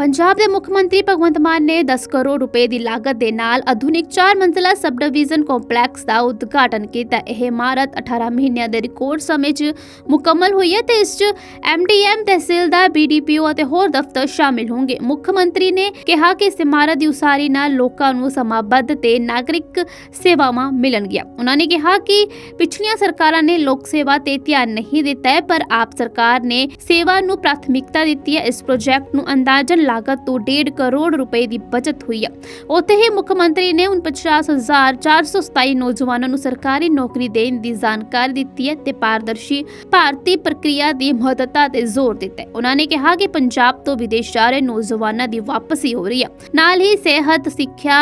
ਪੰਜਾਬ ਦੇ ਮੁੱਖ ਮੰਤਰੀ ਭਗਵੰਤ ਮਾਨ ਨੇ 10 ਕਰੋੜ ਰੁਪਏ ਦੀ ਲਾਗਤ ਦੇ ਨਾਲ ਆਧੁਨਿਕ 4 ਮੰਜ਼ਲਾ ਸਬ ਡਿਵੀਜ਼ਨ ਕੰਪਲੈਕਸ ਦਾ ਉਦਘਾਟਨ ਕੀਤਾ। ਇਹ ਇਮਾਰਤ 18 ਮਹੀਨਿਆਂ ਦੇ ਰਿਕਾਰਡ ਸਮੇਂ 'ਚ ਮੁਕੰਮਲ ਹੋਈ ਹੈ ਤੇ ਇਸ 'ਚ ਐਮਡੀਐਮ ਤਹਿਸੀਲਦਾਰ ਬੀਡੀਪੀਓ ਅਤੇ ਹੋਰ ਦਫ਼ਤਰ ਸ਼ਾਮਿਲ ਹੋਣਗੇ। ਮੁੱਖ ਮੰਤਰੀ ਨੇ ਕਿਹਾ ਕਿ ਇਸ ਇਮਾਰਤ ਦੀ ਉਸਾਰੀ ਨਾਲ ਲੋਕਾਂ ਨੂੰ ਸਮਾਬੱਧ ਤੇ ਨਾਗਰਿਕ ਸੇਵਾਵਾਂ ਮਿਲਣਗੀਆਂ। ਉਹਨਾਂ ਨੇ ਕਿਹਾ ਕਿ ਪਿਛਲੀਆਂ ਸਰਕਾਰਾਂ ਨੇ ਲੋਕ ਸੇਵਾ ਤੇ ਧਿਆਨ ਨਹੀਂ ਦਿੱਤਾ ਪਰ ਆਪ ਸਰਕਾਰ ਨੇ ਸੇਵਾ ਨੂੰ ਪ੍ਰਾਥਮਿਕਤਾ ਦਿੱਤੀ ਹੈ। ਇਸ ਪ੍ਰੋਜੈਕਟ ਨੂੰ ਅੰਦਾਜ਼ਨ ਲਾਗਤ ਤੋਂ 1.5 ਕਰੋੜ ਰੁਪਏ ਦੀ ਬਚਤ ਹੋਈ ਹੈ ਉੱਥੇ ਹੀ ਮੁੱਖ ਮੰਤਰੀ ਨੇ 49427 ਨੌਜਵਾਨਾਂ ਨੂੰ ਸਰਕਾਰੀ ਨੌਕਰੀ ਦੇਣ ਦੀ ਜਾਣਕਾਰੀ ਦਿੱਤੀ ਹੈ ਤੇ ਪਾਰਦਰਸ਼ੀ ਭਾਰਤੀ ਪ੍ਰਕਿਰਿਆ ਦੀ ਮਹੱਤਤਾ ਤੇ ਜ਼ੋਰ ਦਿੱਤਾ ਹੈ। ਉਹਨਾਂ ਨੇ ਕਿਹਾ ਕਿ ਪੰਜਾਬ ਤੋਂ ਵਿਦੇਸ਼ ਜਾ ਰਹੇ ਨੌਜਵਾਨਾਂ ਦੀ ਵਾਪਸੀ ਹੋ ਰਹੀ ਹੈ ਨਾਲ ਹੀ ਸਿਹਤ, ਸਿੱਖਿਆ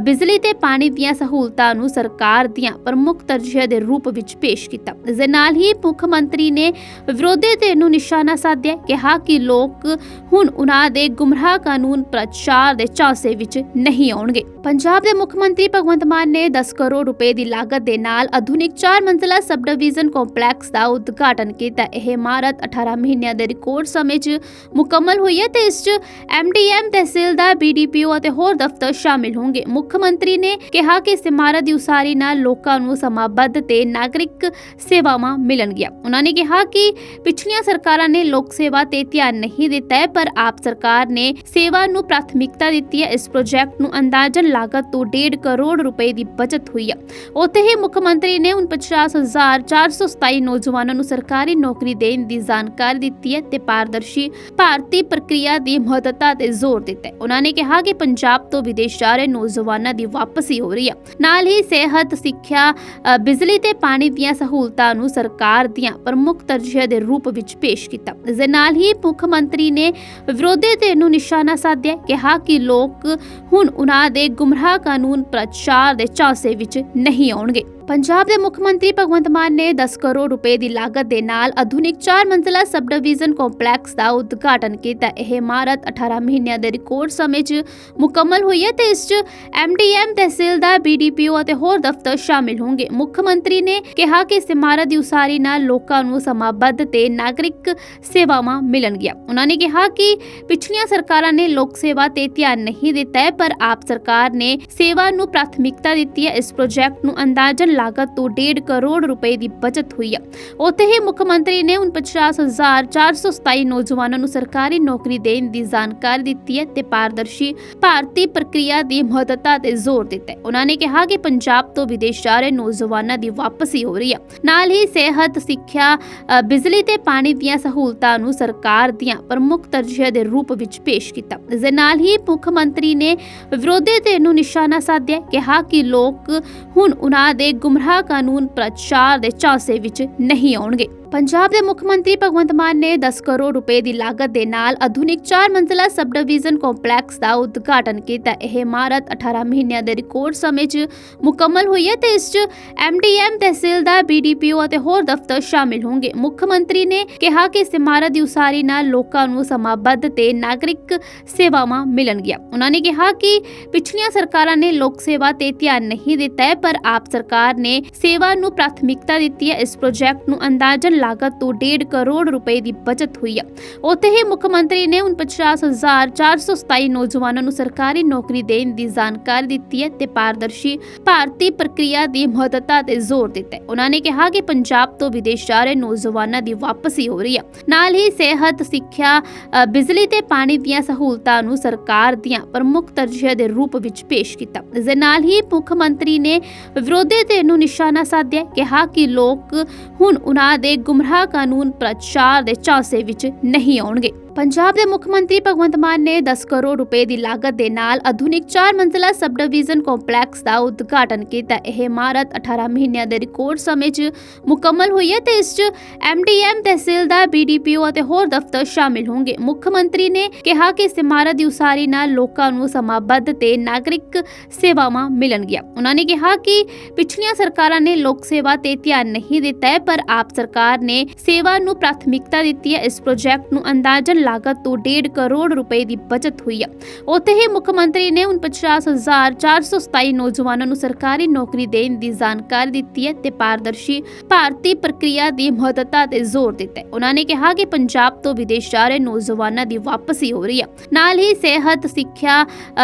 ਬਿਜਲੀ ਤੇ ਪਾਣੀ ਦੀਆਂ ਸਹੂਲਤਾਂ ਨੂੰ ਸਰਕਾਰ ਦੀਆਂ ਪ੍ਰਮੁੱਖ ਤਰਜੀਹਾਂ ਦੇ ਰੂਪ ਵਿੱਚ ਪੇਸ਼ ਕੀਤਾ। ਇਸ ਦੇ ਨਾਲ ਹੀ ਮੁੱਖ ਮੰਤਰੀ ਨੇ ਵਿਰੋਧੀ ਧਿਰ ਨੂੰ ਨਿਸ਼ਾਨਾ ਸਾਧਿਆ, ਕਿਹਾ ਕਿ ਲੋਕ ਹੁਣ ਉਹਨਾਂ ਦੇ ਗੁੰਮਰਾਹ ਕਾਨੂੰਨ ਪ੍ਰਚਾਰ ਦੇ ਝਾਂਸੇ ਵਿੱਚ ਨਹੀਂ ਆਉਣਗੇ। ਪੰਜਾਬ ਦੇ ਮੁੱਖ ਮੰਤਰੀ ਭਗਵੰਤ ਮਾਨ ਨੇ 10 ਕਰੋੜ ਰੁਪਏ ਦੀ ਲਾਗਤ ਦੇ ਨਾਲ ਆਧੁਨਿਕ 4 ਮੰਜ਼ਲਾ ਸਬ ਡਿਵੀਜ਼ਨ ਕੰਪਲੈਕਸ ਦਾ ਉਦਘਾਟਨ ਕੀਤਾ। ਇਹ ਇਮਾਰਤ 18 ਮਹੀਨਿਆਂ ਦੇ ਰਿਕਾਰਡ ਸਮੇਂ 'ਚ ਮੁਕੰਮਲ ਹੋਈ ਹੈ ਤੇ ਇਸ 'ਚ ਐਮਡੀਐਮ ਤਹਿਸੀਲਦਾਰ ਬੀਡੀਪੀਓ ਅਤੇ ਹੋਰ ਦਫ਼ਤਰ ਸ਼ਾਮਿਲ ਹੋਣਗੇ। ਮੁੱਖ ਮੰਤਰੀ ਨੇ ਕਿਹਾ ਕਿ ਇਸ ਇਮਾਰਤ ਦੀ ਉਸਾਰੀ ਨਾਲ ਲੋਕਾਂ ਨੂੰ ਸਮਾਬੱਧ ਤੇ ਨਾਗਰਿਕ ਸੇਵਾਵਾਂ ਮਿਲਣਗੀਆਂ। ਉਹਨਾਂ ਨੇ ਕਿਹਾ ਕਿ ਪਿਛਲੀਆਂ ਸਰਕਾਰਾਂ ਨੇ ਲੋਕ ਸੇਵਾ ਤੇ ਧਿਆਨ ਨਹੀਂ ਦਿੱਤਾ ਹੈ, ਪਰ ਆਪ ਸਰਕਾਰ ਨੇ ਸੇਵਾ ਨੂੰ ਪ੍ਰਾਥਮਿਕਤਾ ਦਿੱਤੀ ਹੈ। ਇਸ ਪ੍ਰੋਜੈਕਟ ਨੂੰ ਅੰਦਾਜ਼ਨ ਲਾਗਤ ਤੋਂ 1.5 ਕਰੋੜ ਰੁਪਏ ਦੀ ਬਚਤ ਹੋਈ ਹੈ। ਉੱਥੇ ਹੀ ਮੁੱਖ ਮੰਤਰੀ ਨੇ 49427 ਨੌਜਵਾਨਾਂ ਨੂੰ ਸਰਕਾਰੀ ਨੌਕਰੀ ਦੇਣ ਦੀ ਜਾਣਕਾਰੀ ਦਿੱਤੀ ਹੈ ਤੇ ਪਾਰਦਰਸ਼ੀ ਭਾਰਤੀ ਪ੍ਰਕਿਰਿਆ ਦੀ ਮਹੱਤਤਾ ਤੇ ਜ਼ੋਰ ਦਿੱਤਾ ਹੈ। ਉਹਨਾਂ ਨੇ ਕਿਹਾ ਕਿ ਪੰਜਾਬ ਤੋਂ ਵਿਦੇਸ਼ ਜਾ ਰਹੇ ਨੌਜਵਾਨਾਂ ਦੀ ਵਾਪਸੀ ਹੋ ਰਹੀ ਹੈ। ਨਾਲ ਹੀ ਸਿਹਤ, ਸਿੱਖਿਆ ਬਿਜਲੀ ਤੇ ਪਾਣੀ ਦੀਆਂ ਸਹੂਲਤਾਂ ਨੂੰ ਸਰਕਾਰ ਦੀਆਂ ਪ੍ਰਮੁੱਖ ਤਰਜੀਹਾਂ ਦੇ ਰੂਪ ਵਿੱਚ ਪੇਸ਼ ਕੀਤਾ। ਇਸ ਦੇ ਨਾਲ ਹੀ ਮੁੱਖ ਮੰਤਰੀ ਨੇ ਵਿਰੋਧੀ ਧਿਰ ਨੂੰ ਨਿਸ਼ਾਨਾ ਸਾਧਿਆ ਕਿਹਾ ਕਿ ਲੋਕ ਹੁਣ ਉਹਨਾਂ ਦੇ ਗੁੰਮਰਾਹ ਕਾਨੂੰਨ ਪ੍ਰਚਾਰ ਦੇ ਝਾਂਸੇ ਵਿੱਚ ਨਹੀਂ ਆਉਣਗੇ। ਪੰਜਾਬ ਦੇ ਮੁੱਖ ਮੰਤਰੀ ਭਗਵੰਤ ਮਾਨ ਨੇ 10 ਕਰੋੜ ਰੁਪਏ ਦੀ ਲਾਗਤ ਦੇ ਨਾਲ ਆਧੁਨਿਕ 4 ਮੰਜ਼ਲਾ ਸਬ ਡਿਵੀਜ਼ਨ ਕੰਪਲੈਕਸ ਦਾ ਉਦਘਾਟਨ ਕੀਤਾ। ਇਹ ਇਮਾਰਤ 18 ਮਹੀਨਿਆਂ ਦੇ ਰਿਕਾਰਡ ਸਮੇਂ 'ਚ ਮੁਕੰਮਲ ਹੋਈ ਹੈ ਤੇ ਇਸ 'ਚ ਐਮਡੀਐਮ ਤਹਿਸੀਲਦਾਰ ਬੀਡੀਪੀਓ ਅਤੇ ਹੋਰ ਦਫ਼ਤਰ ਸ਼ਾਮਿਲ ਹੋਣਗੇ। ਮੁੱਖ ਮੰਤਰੀ ਨੇ ਕਿਹਾ ਕਿ ਇਸ ਇਮਾਰਤ ਦੀ ਉਸਾਰੀ ਨਾਲ ਲੋਕਾਂ ਨੂੰ ਸਮਾਬੱਧ ਤੇ ਨਾਗਰਿਕ ਸੇਵਾਵਾਂ ਮਿਲਣਗੀਆਂ। ਉਹਨਾਂ ਨੇ ਕਿਹਾ ਕਿ ਪਿਛਲੀਆਂ ਸਰਕਾਰਾਂ ਨੇ ਲੋਕ ਸੇਵਾ ਤੇ ਧਿਆਨ ਨਹੀਂ ਦਿੱਤਾ ਪਰ ਆਪ ਸਰਕਾਰ ਨੇ ਸੇਵਾ ਨੂੰ ਪ੍ਰਾਥਮਿਕਤਾ ਦਿੱਤੀ ਹੈ। ਇਸ ਪ੍ਰੋਜੈਕਟ ਨੂੰ ਅੰਦਾਜ਼ਨ ਲਾਗਤ ਤੋਂ 1.5 ਕਰੋੜ ਰੁਪਏ ਦੀ ਬਚਤ ਹੋਈ ਹੈ ਉੱਥੇ ਹੀ ਮੁੱਖ ਮੰਤਰੀ ਨੇ 49427 ਨੌਜਵਾਨਾਂ ਨੂੰ ਸਰਕਾਰੀ ਨੌਕਰੀ ਦੇਣ ਦੀ ਜਾਣਕਾਰੀ ਦਿੱਤੀ ਹੈ ਤੇ ਪਾਰਦਰਸ਼ੀ ਭਾਰਤੀ ਪ੍ਰਕਿਰਿਆ ਦੀ ਮਹੱਤਤਾ ਤੇ ਜ਼ੋਰ ਦਿੱਤਾ ਹੈ। ਉਹਨਾਂ ਨੇ ਕਿਹਾ ਕਿ ਪੰਜਾਬ ਤੋਂ ਵਿਦੇਸ਼ ਜਾ ਰਹੇ ਨੌਜਵਾਨਾਂ ਦੀ ਵਾਪਸੀ ਹੋ ਰਹੀ ਹੈ ਨਾਲ ਹੀ ਸਿਹਤ, ਸਿੱਖਿਆ ਬਿਜਲੀ ਤੇ ਪਾਣੀ ਦੀਆਂ ਸਹੂਲਤਾਂ ਨੂੰ ਸਰਕਾਰ ਦੀਆਂ ਪ੍ਰਮੁੱਖ ਤਰਜੀਹਾਂ ਦੇ ਰੂਪ ਵਿੱਚ ਪੇਸ਼ ਕੀਤਾ। ਇਸ ਦੇ ਨਾਲ ਹੀ ਮੁੱਖ ਮੰਤਰੀ ਨੇ ਵਿਰੋਧੀ ਧਿਰ ਨੂੰ ਨਿਸ਼ਾਨਾ ਸਾਧਿਆ, ਕਿਹਾ ਕਿ ਲੋਕ ਹੁਣ ਉਹਨਾਂ ਦੇ ਗੁੰਮਰਾਹ ਕਾਨੂੰਨ ਪ੍ਰਚਾਰ ਦੇ ਝਾਂਸੇ ਵਿੱਚ ਨਹੀਂ ਆਉਣਗੇ। ਪੰਜਾਬ ਦੇ ਮੁੱਖ ਮੰਤਰੀ ਭਗਵੰਤ ਮਾਨ ਨੇ 10 ਕਰੋੜ ਰੁਪਏ ਦੀ ਲਾਗਤ ਦੇ ਨਾਲ ਆਧੁਨਿਕ 4 ਮੰਜ਼ਲਾ ਸਬ ਡਿਵੀਜ਼ਨ ਕੰਪਲੈਕਸ ਦਾ ਉਦਘਾਟਨ ਕੀਤਾ। ਇਹ ਇਮਾਰਤ 18 ਮਹੀਨਿਆਂ ਦੇ ਰਿਕਾਰਡ ਸਮੇਂ 'ਚ ਮੁਕੰਮਲ ਹੋਈ ਹੈ ਤੇ ਇਸ 'ਚ ਐਮਡੀਐਮ ਤਹਿਸੀਲਦਾਰ ਬੀਡੀਪੀਓ ਅਤੇ ਹੋਰ ਦਫ਼ਤਰ ਸ਼ਾਮਿਲ ਹੋਣਗੇ। ਮੁੱਖ ਮੰਤਰੀ ਨੇ ਕਿਹਾ ਕਿ ਇਸ ਇਮਾਰਤ ਦੀ ਉਸਾਰੀ ਨਾਲ ਲੋਕਾਂ ਨੂੰ ਸਮਾਬੱਧ ਤੇ ਨਾਗਰਿਕ ਸੇਵਾਵਾਂ ਮਿਲਣਗੀਆਂ। ਉਹਨਾਂ ਨੇ ਕਿਹਾ ਕਿ ਪਿਛਲੀਆਂ ਸਰਕਾਰਾਂ ਨੇ ਲੋਕ ਸੇਵਾ ਤੇ ਧਿਆਨ ਨਹੀਂ ਦਿੱਤਾ ਪਰ ਆਪ ਸਰਕਾਰ ਨੇ ਸੇਵਾ ਨੂੰ ਪ੍ਰਾਥਮਿਕਤਾ ਦਿੱਤੀ ਹੈ। ਇਸ ਪ੍ਰੋਜੈਕਟ ਨੂੰ ਅੰਦਾਜ਼ਨ ਲਾਗਤ ਤੋਂ 1.5 ਕਰੋੜ ਰੁਪਏ ਦੀ ਬਚਤ ਹੋਈ ਹੈ ਉੱਥੇ ਹੀ ਮੁੱਖ ਮੰਤਰੀ ਨੇ 49427 ਨੌਜਵਾਨਾਂ ਨੂੰ ਸਰਕਾਰੀ ਨੌਕਰੀ ਦੇਣ ਦੀ ਜਾਣਕਾਰੀ ਦਿੱਤੀ ਹੈ ਤੇ ਪਾਰਦਰਸ਼ੀ ਭਾਰਤੀ ਪ੍ਰਕਿਰਿਆ ਦੀ ਮਹੱਤਤਾ ਤੇ ਜ਼ੋਰ ਦਿੱਤਾ ਉਹਨਾਂ ਨੇ ਕਿਹਾ ਕਿ ਪੰਜਾਬ ਤੋਂ ਵਿਦੇਸ਼ ਜਾ ਰਹੇ ਨੌਜਵਾਨਾਂ ਦੀ ਵਾਪਸੀ ਹੋ ਰਹੀ ਹੈ ਨਾਲ ਹੀ ਸਿਹਤ, ਸਿੱਖਿਆ ਬਿਜਲੀ ਤੇ ਪਾਣੀ ਦੀਆਂ ਸਹੂਲਤਾਂ ਨੂੰ ਸਰਕਾਰ ਦੀਆਂ ਪ੍ਰਮੁੱਖ ਤਰਜੀਹਾਂ ਦੇ ਰੂਪ ਵਿੱਚ ਪੇਸ਼ ਕੀਤਾ। ਇਸ ਦੇ ਨਾਲ ਹੀ ਮੁੱਖ ਮੰਤਰੀ ਨੇ ਵਿਰੋਧੀ ਧਿਰ ਨੂੰ ਨਿਸ਼ਾਨਾ ਸਾਧਿਆ, ਕਿਹਾ ਕਿ ਲੋਕ ਹੁਣ ਉਹਨਾਂ ਦੇ ਗੁੰਮਰਾਹ ਕਾਨੂੰਨ ਪ੍ਰਚਾਰ ਦੇ ਝਾਂਸੇ ਵਿੱਚ ਨਹੀਂ ਆਉਣਗੇ। ਪੰਜਾਬ ਦੇ ਮੁੱਖ ਮੰਤਰੀ ਭਗਵੰਤ ਮਾਨ ਨੇ 10 ਕਰੋੜ ਰੁਪਏ ਦੀ ਲਾਗਤ ਦੇ ਨਾਲ ਆਧੁਨਿਕ 4 ਮੰਜ਼ਲਾ ਸਬ ਡਿਵੀਜ਼ਨ ਕੰਪਲੈਕਸ ਦਾ ਉਦਘਾਟਨ ਕੀਤਾ। ਇਹ ਇਮਾਰਤ 18 ਮਹੀਨਿਆਂ ਦੇ ਰਿਕਾਰਡ ਸਮੇਂ 'ਚ ਮੁਕੰਮਲ ਹੋਈ ਹੈ ਤੇ ਇਸ 'ਚ ਐਮਡੀਐਮ ਤਹਿਸੀਲਦਾਰ ਬੀਡੀਪੀਓ ਅਤੇ ਹੋਰ ਦਫ਼ਤਰ ਸ਼ਾਮਿਲ ਹੋਣਗੇ। ਮੁੱਖ ਮੰਤਰੀ ਨੇ ਕਿਹਾ ਕਿ ਇਸ ਇਮਾਰਤ ਦੀ ਉਸਾਰੀ ਨਾਲ ਲੋਕਾਂ ਨੂੰ ਸਮਾਬੱਧ ਤੇ ਨਾਗਰਿਕ ਸੇਵਾਵਾਂ ਮਿਲਣਗੀਆਂ। ਉਹਨਾਂ ਨੇ ਕਿਹਾ ਕਿ ਪਿਛਲੀਆਂ ਸਰਕਾਰਾਂ ਨੇ ਲੋਕ ਸੇਵਾ ਤੇ ਧਿਆਨ ਨਹੀਂ ਦਿੱਤਾ ਪਰ ਆਪ ਸਰਕਾਰ ਨੇ ਸੇਵਾ ਨੂੰ ਪ੍ਰਾਥਮਿਕਤਾ ਦਿੱਤੀ ਹੈ। ਇਸ ਪ੍ਰੋਜੈਕਟ ਨੂੰ ਅੰਦਾਜ਼ਨ ਲਾਗਤ ਤੋਂ 1.5 ਕਰੋੜ ਰੁਪਏ ਦੀ ਬਚਤ ਹੋਈ ਹੈ ਉੱਥੇ ਹੀ ਮੁੱਖ ਮੰਤਰੀ ਨੇ 49427 ਨੌਜਵਾਨਾਂ ਨੂੰ ਸਰਕਾਰੀ ਨੌਕਰੀ ਦੇਣ ਦੀ ਜਾਣਕਾਰੀ ਦਿੱਤੀ ਹੈ ਤੇ ਪਾਰਦਰਸ਼ੀ ਭਾਰਤੀ ਪ੍ਰਕਿਰਿਆ ਦੀ ਮਹੱਤਤਾ ਤੇ ਜ਼ੋਰ ਦਿੱਤਾ ਹੈ। ਉਹਨਾਂ ਨੇ ਕਿਹਾ ਕਿ ਪੰਜਾਬ ਤੋਂ ਵਿਦੇਸ਼ ਜਾ ਰਹੇ ਨੌਜਵਾਨਾਂ ਦੀ ਵਾਪਸੀ ਹੋ ਰਹੀ ਹੈ ਨਾਲ ਹੀ ਸਿਹਤ, ਸਿੱਖਿਆ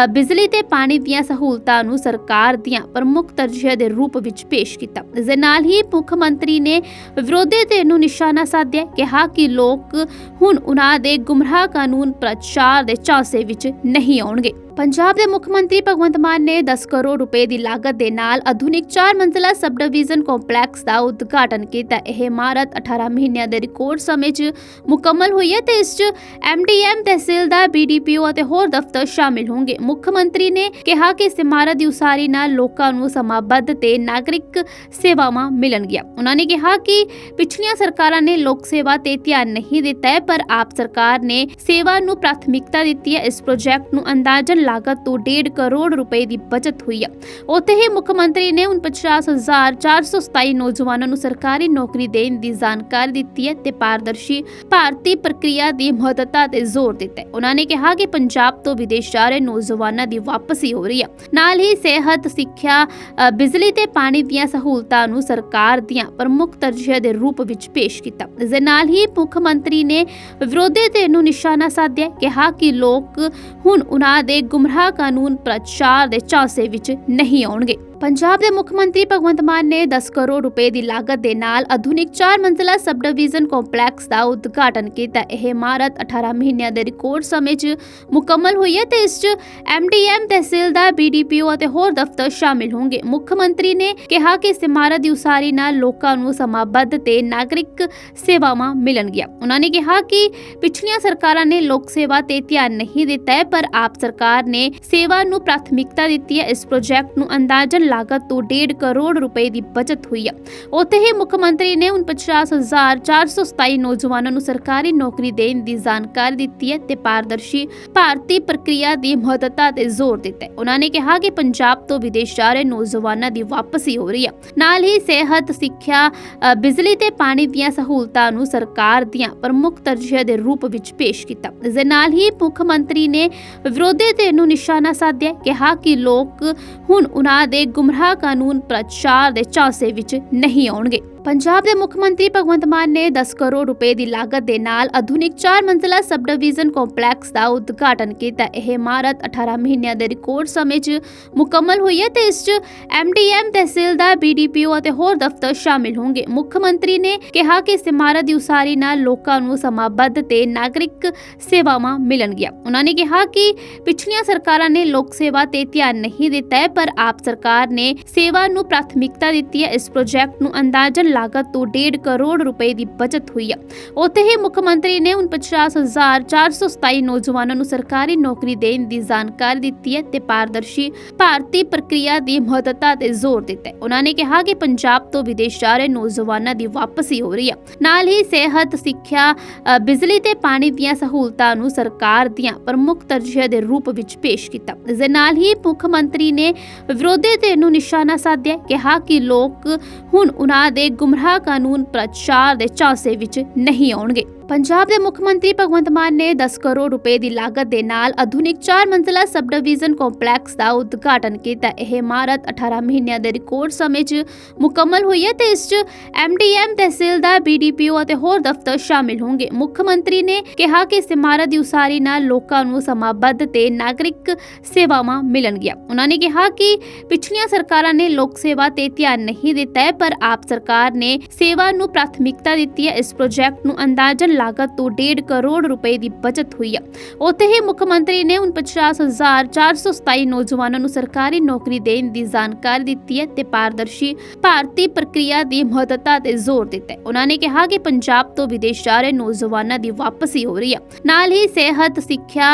ਬਿਜਲੀ ਤੇ ਪਾਣੀ ਦੀਆਂ ਸਹੂਲਤਾਂ ਨੂੰ ਸਰਕਾਰ ਦੀਆਂ ਪ੍ਰਮੁੱਖ ਤਰਜੀਹਾਂ ਦੇ ਰੂਪ ਵਿੱਚ ਪੇਸ਼ ਕੀਤਾ। ਇਸ ਦੇ ਨਾਲ ਹੀ ਮੁੱਖ ਮੰਤਰੀ ਨੇ ਵਿਰੋਧੀ ਧਿਰ ਨੂੰ ਨਿਸ਼ਾਨਾ ਸਾਧਿਆ, ਕਿਹਾ ਕਿ ਲੋਕ ਹੁਣ ਉਹਨਾਂ ਦੇ ਗੁੰਮਰਾਹ ਕਾਨੂੰਨ ਪ੍ਰਚਾਰ ਦੇ ਝਾਂਸੇ ਵਿੱਚ ਨਹੀਂ ਆਉਣਗੇ। ਪੰਜਾਬ ਦੇ ਮੁੱਖ ਮੰਤਰੀ ਭਗਵੰਤ ਮਾਨ ਨੇ 10 ਕਰੋੜ ਰੁਪਏ ਦੀ ਲਾਗਤ ਦੇ ਨਾਲ ਆਧੁਨਿਕ 4 ਮੰਜ਼ਲਾ ਸਬ ਡਿਵੀਜ਼ਨ ਕੰਪਲੈਕਸ ਦਾ ਉਦਘਾਟਨ ਕੀਤਾ। ਇਹ ਇਮਾਰਤ 18 ਮਹੀਨਿਆਂ ਦੇ ਰਿਕਾਰਡ ਸਮੇਂ 'ਚ ਮੁਕੰਮਲ ਹੋਈ ਹੈ ਤੇ ਇਸ 'ਚ ਐਮਡੀਐਮ ਤਹਿਸੀਲ ਬੀਡੀਪੀਓ ਅਤੇ ਹੋਰ ਦਫ਼ਤਰ ਸ਼ਾਮਿਲ ਹੋਣਗੇ। ਮੁੱਖ ਮੰਤਰੀ ਨੇ ਕਿਹਾ ਕਿ ਇਸ ਇਮਾਰਤ ਦੀ ਉਸਾਰੀ ਨਾਲ ਲੋਕਾਂ ਨੂੰ ਸਮਾਬੱਧ ਤੇ ਨਾਗਰਿਕ ਸੇਵਾਵਾਂ ਮਿਲਣਗੀਆਂ। ਉਹਨਾਂ ਨੇ ਕਿਹਾ ਕਿ ਪਿਛਲੀਆਂ ਸਰਕਾਰਾਂ ਨੇ ਲੋਕ ਸੇਵਾ ਤੇ ਧਿਆਨ ਨਹੀਂ ਦਿੱਤਾ ਹੈ, ਪਰ ਆਪ ਸਰਕਾਰ ਨੇ ਸੇਵਾ ਨੂੰ ਪ੍ਰਾਥਮਿਕਤਾ ਦਿੱਤੀ ਹੈ। ਇਸ ਪ੍ਰੋਜੈਕਟ ਨੂੰ ਅੰਦਾਜ਼ਨ ਲਾਗਤ ਤੋਂ 1.5 ਕਰੋੜ ਰੁਪਏ ਦੀ ਬਚਤ ਹੋਈ ਹੈ ਉੱਥੇ ਹੀ ਮੁੱਖ ਮੰਤਰੀ ਨੇ 49427 ਨੌਜਵਾਨਾਂ ਨੂੰ ਸਰਕਾਰੀ ਨੌਕਰੀ ਦੇਣ ਦੀ ਜਾਣਕਾਰੀ ਦਿੱਤੀ ਹੈ ਤੇ ਪਾਰਦਰਸ਼ੀ ਭਾਰਤੀ ਪ੍ਰਕਿਰਿਆ ਦੀ ਮਹੱਤਤਾ ਤੇ ਜ਼ੋਰ ਦਿੱਤਾ ਹੈ। ਉਹਨਾਂ ਨੇ ਕਿਹਾ ਕਿ ਪੰਜਾਬ ਤੋਂ ਵਿਦੇਸ਼ ਜਾ ਰਹੇ ਨੌਜਵਾਨਾਂ ਦੀ ਵਾਪਸੀ ਹੋ ਰਹੀ ਹੈ ਨਾਲ ਹੀ ਸਿਹਤ, ਸਿੱਖਿਆ ਬਿਜਲੀ ਤੇ ਪਾਣੀ ਦੀਆਂ ਸਹੂਲਤਾਂ ਨੂੰ ਸਰਕਾਰ ਦੀਆਂ ਪ੍ਰਮੁੱਖ ਤਰਜੀਹਾਂ ਦੇ ਰੂਪ ਵਿੱਚ ਪੇਸ਼ ਕੀਤਾ। ਇਸ ਦੇ ਨਾਲ ਹੀ ਮੁੱਖ ਮੰਤਰੀ ਨੇ ਵਿਰੋਧੀ ਧਿਰ ਨੂੰ ਨਿਸ਼ਾਨਾ ਸਾਧਿਆ, ਕਿਹਾ ਕਿ ਲੋਕ ਹੁਣ ਉਹਨਾਂ ਦੇ ਗੁੰਮਰਾਹ ਕਾਨੂੰਨ ਪ੍ਰਚਾਰ ਦੇ ਝਾਂਸੇ ਵਿੱਚ ਨਹੀਂ ਆਉਣਗੇ। ਪੰਜਾਬ ਦੇ ਮੁੱਖ ਮੰਤਰੀ ਭਗਵੰਤ ਮਾਨ ਨੇ 10 ਕਰੋੜ ਰੁਪਏ ਦੀ ਲਾਗਤ ਦੇ ਨਾਲ ਆਧੁਨਿਕ 4 ਮੰਜ਼ਲਾ ਸਬ ਡਿਵੀਜ਼ਨ ਕੰਪਲੈਕਸ ਦਾ ਉਦਘਾਟਨ ਕੀਤਾ। ਇਹ ਇਮਾਰਤ 18 ਮਹੀਨਿਆਂ ਦੇ ਰਿਕਾਰਡ ਸਮੇਂ 'ਚ ਮੁਕੰਮਲ ਹੋਈ ਹੈ ਤੇ ਇਸ 'ਚ ਐਮਡੀਐਮ ਤਹਿਸੀਲ ਬੀਡੀਪੀਓ ਅਤੇ ਹੋਰ ਦਫ਼ਤਰ ਸ਼ਾਮਿਲ ਹੋਣਗੇ। ਮੁੱਖ ਮੰਤਰੀ ਨੇ ਕਿਹਾ ਕਿ ਇਸ ਇਮਾਰਤ ਦੀ ਉਸਾਰੀ ਨਾਲ ਲੋਕਾਂ ਨੂੰ ਸਮਾਬੱਧ ਤੇ ਨਾਗਰਿਕ ਸੇਵਾਵਾਂ ਮਿਲਣਗੀਆਂ। ਉਹਨਾਂ ਨੇ ਕਿਹਾ ਕਿ ਪਿਛਲੀਆਂ ਸਰਕਾਰਾਂ ਨੇ ਲੋਕ ਸੇਵਾ ਤੇ ਧਿਆਨ ਨਹੀਂ ਦਿੱਤਾ ਪਰ ਆਪ ਸਰਕਾਰ ਨੇ ਸੇਵਾ ਨੂੰ ਪ੍ਰਾਥਮਿਕਤਾ ਦਿੱਤੀ ਹੈ। ਇਸ ਪ੍ਰੋਜੈਕਟ ਨੂੰ ਅੰਦਾਜ਼ਨ ਲਾਗਤ ਤੋਂ 1.5 ਕਰੋੜ ਰੁਪਏ ਦੀ ਬਚਤ ਹੋਈ ਹੈ ਉੱਥੇ ਹੀ ਮੁੱਖ ਮੰਤਰੀ ਨੇ 49427 ਨੌਜਵਾਨਾਂ ਨੂੰ ਸਰਕਾਰੀ ਨੌਕਰੀ ਦੇਣ ਦੀ ਜਾਣਕਾਰੀ ਦਿੱਤੀ ਹੈ ਤੇ ਪਾਰਦਰਸ਼ੀ ਭਾਰਤੀ ਪ੍ਰਕਿਰਿਆ ਦੀ ਮਹੱਤਤਾ ਤੇ ਜ਼ੋਰ ਦਿੱਤਾ ਹੈ। ਉਹਨਾਂ ਨੇ ਕਿਹਾ ਕਿ ਪੰਜਾਬ ਤੋਂ ਵਿਦੇਸ਼ ਜਾ ਰਹੇ ਨੌਜਵਾਨਾਂ ਦੀ ਵਾਪਸੀ ਹੋ ਰਹੀ ਹੈ ਨਾਲ ਹੀ ਸਿਹਤ, ਸਿੱਖਿਆ ਬਿਜਲੀ ਤੇ ਪਾਣੀ ਦੀਆਂ ਸਹੂਲਤਾਂ ਨੂੰ ਸਰਕਾਰ ਦੀਆਂ ਪ੍ਰਮੁੱਖ ਤਰਜੀਹਾਂ ਦੇ ਰੂਪ ਵਿੱਚ ਪੇਸ਼ ਕੀਤਾ। ਇਸ ਦੇ ਨਾਲ ਹੀ ਮੁੱਖ ਮੰਤਰੀ ਨੇ ਵਿਰੋਧੀ ਧਿਰ ਨੂੰ ਨਿਸ਼ਾਨਾ ਸਾਧਿਆ, ਕਿਹਾ ਕਿ ਲੋਕ ਹੁਣ ਉਹਨਾਂ ਦੇ ਗੁੰਮਰਾਹ ਕਾਨੂੰਨ ਪ੍ਰਚਾਰ ਦੇ ਝਾਂਸੇ ਵਿੱਚ ਨਹੀਂ ਆਉਣਗੇ। ਪੰਜਾਬ ਦੇ ਮੁੱਖ ਮੰਤਰੀ ਭਗਵੰਤ ਮਾਨ ਨੇ 10 ਕਰੋੜ ਰੁਪਏ ਦੀ ਲਾਗਤ ਦੇ ਨਾਲ ਆਧੁਨਿਕ 4 ਮੰਜ਼ਲਾ ਸਬ ਡਿਵੀਜ਼ਨ ਕੰਪਲੈਕਸ ਦਾ ਉਦਘਾਟਨ ਕੀਤਾ। ਇਹ ਇਮਾਰਤ 18 ਮਹੀਨਿਆਂ ਦੇ ਰਿਕਾਰਡ ਸਮੇਂ 'ਚ ਮੁਕੰਮਲ ਹੋਈ ਹੈ ਤੇ ਇਸ 'ਚ ਐਮਡੀਐਮ ਤਹਿਸੀਲ ਬੀਡੀਪੀਓ ਅਤੇ ਹੋਰ ਦਫ਼ਤਰ ਸ਼ਾਮਿਲ ਹੋਣਗੇ। ਮੁੱਖ ਮੰਤਰੀ ਨੇ ਕਿਹਾ ਕਿ ਇਸ ਇਮਾਰਤ ਦੀ ਉਸਾਰੀ ਨਾਲ ਲੋਕਾਂ ਨੂੰ ਸਮਾਬੱਧ ਤੇ ਨਾਗਰਿਕ ਸੇਵਾਵਾਂ ਮਿਲਣਗੀਆਂ। ਉਹਨਾਂ ਨੇ ਕਿਹਾ ਕਿ ਪਿਛਲੀਆਂ ਸਰਕਾਰਾਂ ਨੇ ਲੋਕ ਸੇਵਾ ਤੇ ਧਿਆਨ ਨਹੀਂ ਦਿੱਤਾ ਪਰ ਆਪ ਸਰਕਾਰ ਨੇ ਸੇਵਾ ਨੂੰ ਪ੍ਰਾਥਮਿਕਤਾ ਦਿੱਤੀ ਹੈ। ਇਸ ਪ੍ਰੋਜੈਕਟ ਨੂੰ ਅੰਦਾਜ਼ਨ ਲਾਗਤ ਤੋਂ 1.5 ਕਰੋੜ ਰੁਪਏ ਦੀ ਬਚਤ ਹੋਈ ਹੈ ਉੱਥੇ ਹੀ ਮੁੱਖ ਮੰਤਰੀ ਨੇ 49427 ਨੌਜਵਾਨਾਂ ਨੂੰ ਸਰਕਾਰੀ ਨੌਕਰੀ ਦੇਣ ਦੀ ਜਾਣਕਾਰੀ ਦਿੱਤੀ ਹੈ ਤੇ ਪਾਰਦਰਸ਼ੀ ਭਾਰਤੀ ਪ੍ਰਕਿਰਿਆ ਦੀ ਮਹੱਤਤਾ ਤੇ ਜ਼ੋਰ ਦਿੱਤਾ ਹੈ। ਉਹਨਾਂ ਨੇ ਕਿਹਾ ਕਿ ਪੰਜਾਬ ਤੋਂ ਵਿਦੇਸ਼ ਜਾ ਰਹੇ ਨੌਜਵਾਨਾਂ ਦੀ ਵਾਪਸੀ ਹੋ ਰਹੀ ਹੈ ਨਾਲ ਹੀ ਸਿਹਤ, ਸਿੱਖਿਆ ਬਿਜਲੀ ਤੇ ਪਾਣੀ ਦੀਆਂ ਸਹੂਲਤਾਂ ਨੂੰ ਸਰਕਾਰ ਦੀਆਂ ਪ੍ਰਮੁੱਖ ਤਰਜੀਹਾਂ ਦੇ ਰੂਪ ਵਿੱਚ ਪੇਸ਼ ਕੀਤਾ। ਇਸ ਦੇ ਨਾਲ ਹੀ ਮੁੱਖ ਮੰਤਰੀ ਨੇ ਵਿਰੋਧੀ ਧਿਰ ਨੂੰ ਨਿਸ਼ਾਨਾ ਸਾਧਿਆ, ਕਿਹਾ ਕਿ ਲੋਕ ਹੁਣ ਉਹਨਾਂ ਦੇ ਗੁੰਮਰਾਹ ਕਾਨੂੰਨ ਪ੍ਰਚਾਰ ਦੇ ਝਾਂਸੇ ਵਿੱਚ ਨਹੀਂ ਆਉਣਗੇ। ਪੰਜਾਬ ਦੇ ਮੁੱਖ ਮੰਤਰੀ ਭਗਵੰਤ ਮਾਨ ਨੇ 10 ਕਰੋੜ ਰੁਪਏ ਦੀ ਲਾਗਤ ਦੇ ਨਾਲ ਆਧੁਨਿਕ 4 ਮੰਜ਼ਲਾ ਸਬ ਡਿਵੀਜ਼ਨ ਕੰਪਲੈਕਸ ਦਾ ਉਦਘਾਟਨ ਕੀਤਾ। ਇਹ ਇਮਾਰਤ 18 ਮਹੀਨਿਆਂ ਦੇ ਰਿਕਾਰਡ ਸਮੇਂ 'ਚ ਮੁਕੰਮਲ ਹੋਈ ਹੈ ਤੇ ਇਸ 'ਚ ਐਮਡੀਐਮ ਤਹਿਸੀਲ ਬੀਡੀਪੀਓ ਅਤੇ ਹੋਰ ਦਫ਼ਤਰ ਸ਼ਾਮਿਲ ਹੋਣਗੇ। ਮੁੱਖ ਮੰਤਰੀ ਨੇ ਕਿਹਾ ਕਿ ਇਸ ਇਮਾਰਤ ਦੀ ਉਸਾਰੀ ਨਾਲ ਲੋਕਾਂ ਨੂੰ ਸਮਾਬੱਧ ਤੇ ਨਾਗਰਿਕ ਸੇਵਾਵਾਂ ਮਿਲਣਗੀਆਂ। ਉਹਨਾਂ ਨੇ ਕਿਹਾ ਕਿ ਪਿਛਲੀਆਂ ਸਰਕਾਰਾਂ ਨੇ ਲੋਕ ਸੇਵਾ ਤੇ ਧਿਆਨ ਨਹੀਂ ਦਿੱਤਾ ਹੈ, ਪਰ ਆਪ ਸਰਕਾਰ ਨੇ ਸੇਵਾ ਨੂੰ ਪ੍ਰਾਥਮਿਕਤਾ ਦਿੱਤੀ ਹੈ। ਇਸ ਪ੍ਰੋਜੈਕਟ ਨੂੰ ਅੰਦਾਜ਼ਨ ਲਾਗਤ ਤੋਂ 1.5 ਕਰੋੜ ਰੁਪਏ ਦੀ ਬਚਤ ਹੋਈ ਹੈ ਉੱਥੇ ਹੀ ਮੁੱਖ ਮੰਤਰੀ ਨੇ 49427 ਨੌਜਵਾਨਾਂ ਨੂੰ ਸਰਕਾਰੀ ਨੌਕਰੀ ਦੇਣ ਦੀ ਜਾਣਕਾਰੀ ਦਿੱਤੀ ਹੈ ਤੇ ਪਾਰਦਰਸ਼ੀ ਭਾਰਤੀ ਪ੍ਰਕਿਰਿਆ ਦੀ ਮਹੱਤਤਾ ਤੇ ਜ਼ੋਰ ਦਿੱਤਾ ਉਹਨਾਂ ਨੇ ਕਿਹਾ ਕਿ ਪੰਜਾਬ ਤੋਂ ਵਿਦੇਸ਼ ਜਾ ਰਹੇ ਨੌਜਵਾਨਾਂ ਦੀ ਵਾਪਸੀ ਹੋ ਰਹੀ ਹੈ ਨਾਲ ਹੀ ਸਿਹਤ, ਸਿੱਖਿਆ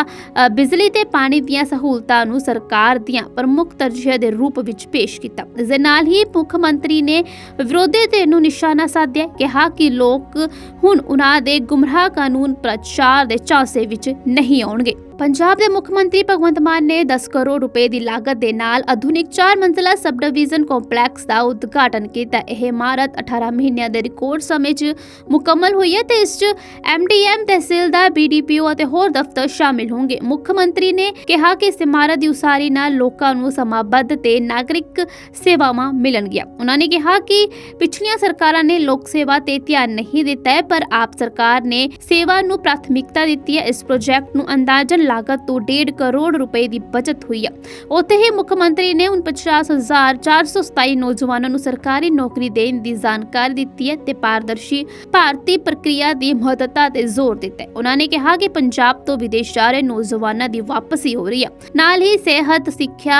ਬਿਜਲੀ ਤੇ ਪਾਣੀ ਦੀਆਂ ਸਹੂਲਤਾਂ ਨੂੰ ਸਰਕਾਰ ਦੀਆਂ ਪ੍ਰਮੁੱਖ ਤਰਜੀਹਾਂ ਦੇ ਰੂਪ ਵਿੱਚ ਪੇਸ਼ ਕੀਤਾ। ਇਸ ਦੇ ਨਾਲ ਹੀ ਮੁੱਖ ਮੰਤਰੀ ਨੇ ਵਿਰੋਧੀ ਧਿਰ ਨੂੰ ਨਿਸ਼ਾਨਾ ਸਾਧਿਆ, ਕਿਹਾ ਕਿ ਲੋਕ ਹੁਣ ਉਹਨਾਂ ਦੇ ਗੁੰਮਰਾਹ ਕਾਨੂੰਨ ਪ੍ਰਚਾਰ ਦੇ ਝਾਂਸੇ ਵਿੱਚ ਨਹੀਂ ਆਉਣਗੇ। ਪੰਜਾਬ ਦੇ ਮੁੱਖ ਮੰਤਰੀ ਭਗਵੰਤ ਮਾਨ ਨੇ 10 ਕਰੋੜ ਰੁਪਏ ਦੀ ਲਾਗਤ ਦੇ ਨਾਲ ਆਧੁਨਿਕ 4 ਮੰਜ਼ਲਾ ਸਬ ਡਿਵੀਜ਼ਨ ਕੰਪਲੈਕਸ ਦਾ ਉਦਘਾਟਨ ਕੀਤਾ। ਇਹ ਇਮਾਰਤ 18 ਮਹੀਨਿਆਂ ਦੇ ਰਿਕਾਰਡ ਸਮੇਂ 'ਚ ਮੁਕੰਮਲ ਹੋਈ ਹੈ ਤੇ ਇਸ 'ਚ ਐਮਡੀਐਮ ਤਹਿਸੀਲਦਾਰ ਬੀਡੀਪੀਓ ਅਤੇ ਹੋਰ ਦਫ਼ਤਰ ਸ਼ਾਮਿਲ ਹੋਣਗੇ। ਮੁੱਖ ਮੰਤਰੀ ਨੇ ਕਿਹਾ ਕਿ ਇਸ ਇਮਾਰਤ ਦੀ ਉਸਾਰੀ ਨਾਲ ਲੋਕਾਂ ਨੂੰ ਸਮਾਬੱਧ ਤੇ ਨਾਗਰਿਕ ਸੇਵਾਵਾਂ ਮਿਲਣਗੀਆਂ। ਉਹਨਾਂ ਨੇ ਕਿਹਾ ਕਿ ਪਿਛਲੀਆਂ ਸਰਕਾਰਾਂ ਨੇ ਲੋਕ ਸੇਵਾ ਤੇ ਧਿਆਨ ਨਹੀਂ ਦਿੱਤਾ ਪਰ ਆਪ ਸਰਕਾਰ ਨੇ ਸੇਵਾ ਨੂੰ ਪ੍ਰਾਥਮਿਕਤਾ ਦਿੱਤੀ ਹੈ। ਇਸ ਪ੍ਰੋਜੈਕਟ ਨੂੰ ਅੰਦਾਜ਼ਨ ਲਾਗਤ ਤੋਂ 1.5 ਕਰੋੜ ਰੁਪਏ ਦੀ ਬਚਤ ਹੋਈ ਹੈ ਉੱਥੇ ਹੀ ਮੁੱਖ ਮੰਤਰੀ ਨੇ 49427 ਨੌਜਵਾਨਾਂ ਨੂੰ ਸਰਕਾਰੀ ਨੌਕਰੀ ਦੇਣ ਦੀ ਜਾਣਕਾਰੀ ਦਿੱਤੀ ਹੈ ਤੇ ਪਾਰਦਰਸ਼ੀ ਭਾਰਤੀ ਪ੍ਰਕਿਰਿਆ ਦੀ ਮਹੱਤਤਾ ਤੇ ਜ਼ੋਰ ਦਿੱਤਾ ਹੈ। ਉਹਨਾਂ ਨੇ ਕਿਹਾ ਕਿ ਪੰਜਾਬ ਤੋਂ ਵਿਦੇਸ਼ ਜਾ ਰਹੇ ਨੌਜਵਾਨਾਂ ਦੀ ਵਾਪਸੀ ਹੋ ਰਹੀ ਹੈ ਨਾਲ ਹੀ ਸਿਹਤ, ਸਿੱਖਿਆ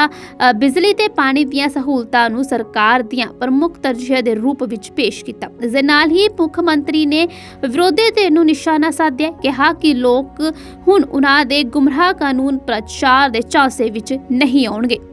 ਬਿਜਲੀ ਤੇ ਪਾਣੀ ਦੀਆਂ ਸਹੂਲਤਾਂ ਨੂੰ ਸਰਕਾਰ ਦੀਆਂ ਪ੍ਰਮੁੱਖ ਤਰਜੀਹਾਂ ਦੇ ਰੂਪ ਵਿੱਚ ਪੇਸ਼ ਕੀਤਾ। ਇਸ ਦੇ ਨਾਲ ਹੀ ਮੁੱਖ ਮੰਤਰੀ ਨੇ ਵਿਰੋਧੀ ਧਿਰ ਨੂੰ ਨਿਸ਼ਾਨਾ ਸਾਧਿਆ, ਕਿਹਾ ਕਿ ਲੋਕ ਹੁਣ ਉਹਨਾਂ ਦੇ ਗੁੰਮਰਾਹ ਕਾਨੂੰਨ ਪ੍ਰਚਾਰ ਦੇ ਝਾਂਸੇ ਵਿੱਚ ਨਹੀਂ ਆਉਣਗੇ।